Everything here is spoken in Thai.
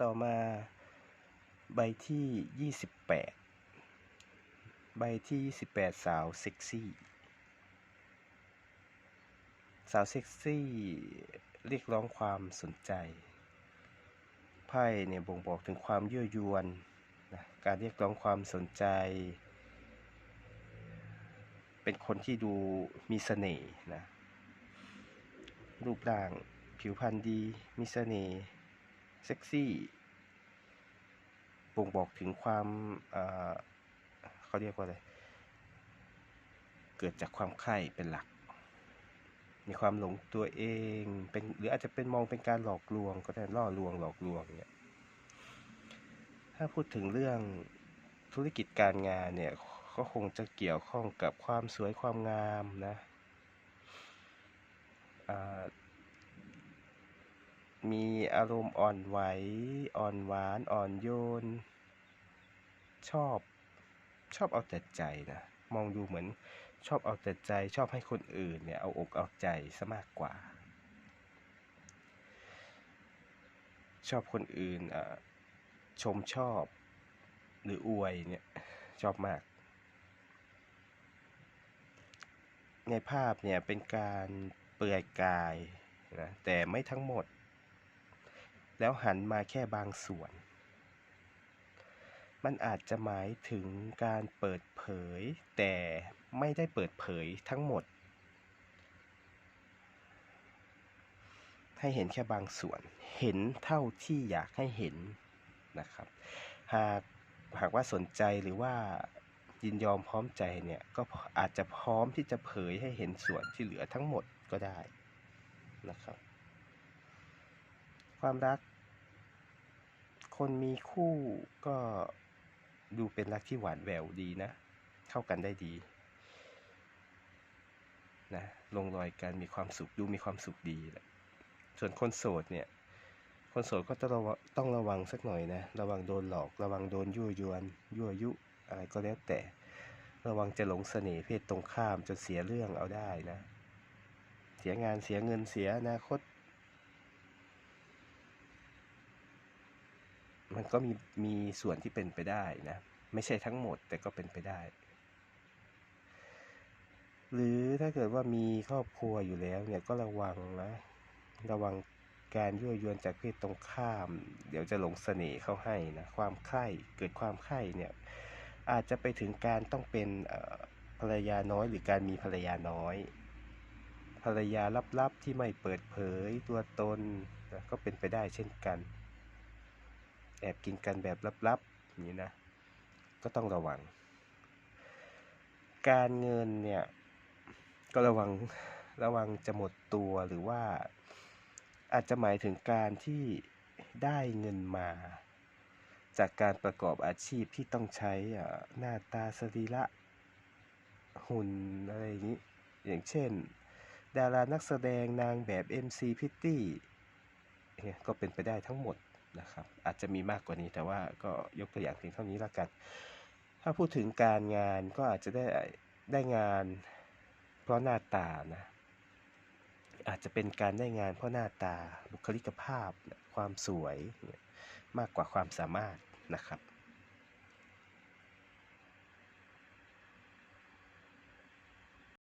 ต่อมาใบที่ 28 ใบที่ 28 สาวเซ็กซี่ สาวเซ็กซี่เรียกร้องความสนใจไพ่เนี่ยบ่งบอกถึงความยั่วยวนนะการเรียกร้องความสนใจ เป็นคนที่ดูมีเสน่ห์นะรูปร่างผิวพรรณดีมีเสน่ห์ เซ็กซี่บ่งบอกถึงความเอ่อเขาเรียกว่าอะไร เกิดจากความใคร่เป็นหลัก มีความหลงตัวเองเป็นหรืออาจจะเป็นมองเป็นการหลอกลวง ก็ได้ล่อลวงหลอกลวงเนี่ยถ้าพูดถึงเรื่องธุรกิจการงานเนี่ยก็คงจะเกี่ยวข้องกับความสวยความงามนะอ่า มีอารมณ์อ่อนไหว อ่อนหวาน อ่อนโยน ชอบ ชอบเอาแต่ใจนะ มองดูเหมือนชอบเอาแต่ใจชอบให้คนอื่นเนี่ยเอาอกเอาใจซะมากกว่า ชอบคนอื่นอะชมชอบ หรืออวยเนี่ยชอบมาก ในภาพเนี่ยเป็นการเปลือยกายนะแต่ไม่ทั้งหมด แล้วหันมาแค่บางส่วน มันอาจจะหมายถึงการเปิดเผย แต่ไม่ได้เปิดเผยทั้งหมด ให้เห็นแค่บางส่วน เห็นเท่าที่อยากให้เห็นนะครับ หากหากว่าสนใจหรือว่ายินยอมพร้อมใจเนี่ยก็อาจจะพร้อมที่จะเผยให้เห็นส่วนที่เหลือทั้งหมดก็ได้นะครับ ความรัก คนมีคู่ก็ดูเป็นรักที่หวานแหววดีนะ เข้ากันได้ดีนะลงรอยกันมีความสุขดูมีความสุขดีแหละส่วนคนโสดเนี่ย คนโสดก็ต้องระวังต้องระวังสักหน่อยนะ ระวังโดนหลอก ระวังโดนยั่วยวน ยั่วยุอะไรก็แล้วแต่ ระวังจะหลงเสน่ห์เพศตรงข้ามจนเสียเรื่องเอาได้นะ เสียงานเสียเงินเสียอนาคต มันก็มีมีส่วนที่เป็นไปได้นะ ไม่ใช่ทั้งหมดแต่ก็เป็นไปได้ หรือถ้าเกิดว่ามีครอบครัวอยู่แล้วเนี่ยก็ระวังนะ ระวังการยั่วยวนจากเพศตรงข้าม เดี๋ยวจะหลงเสน่ห์เข้าให้นะ ความใคร่เกิดความใคร่เนี่ยอาจจะไปถึงการต้องเป็นภรรยาน้อย หรือการมีภรรยาน้อย ภรรยาลับๆที่ไม่เปิดเผยตัวตนนะก็เป็นไปได้เช่นกัน แอบกินกันแบบลับๆอย่างนี้นะ ก็ต้องระวัง การเงินเนี่ย ก็ระวังระวังจะหมดตัวหรือว่าอาจจะหมายถึงการที่ได้เงินมา จากการประกอบอาชีพที่ต้องใช้อ่าหน้าตาสรีระหุ่นอะไรอย่างนี้ อย่างเช่น ดารานักแสดงนางแบบ MC พิตตี้เนี่ยก็เป็นไปได้ทั้งหมด นะครับ อาจจะมีมากกว่านี้แต่ว่าก็ยกตัวอย่างเพียงเท่านี้ละกัน ถ้าพูดถึงการงานก็อาจจะได้ได้งานเพราะหน้าตานะอาจจะเป็นการได้งานเพราะหน้าตาบุคลิกภาพความสวยมากกว่าความสามารถนะครับ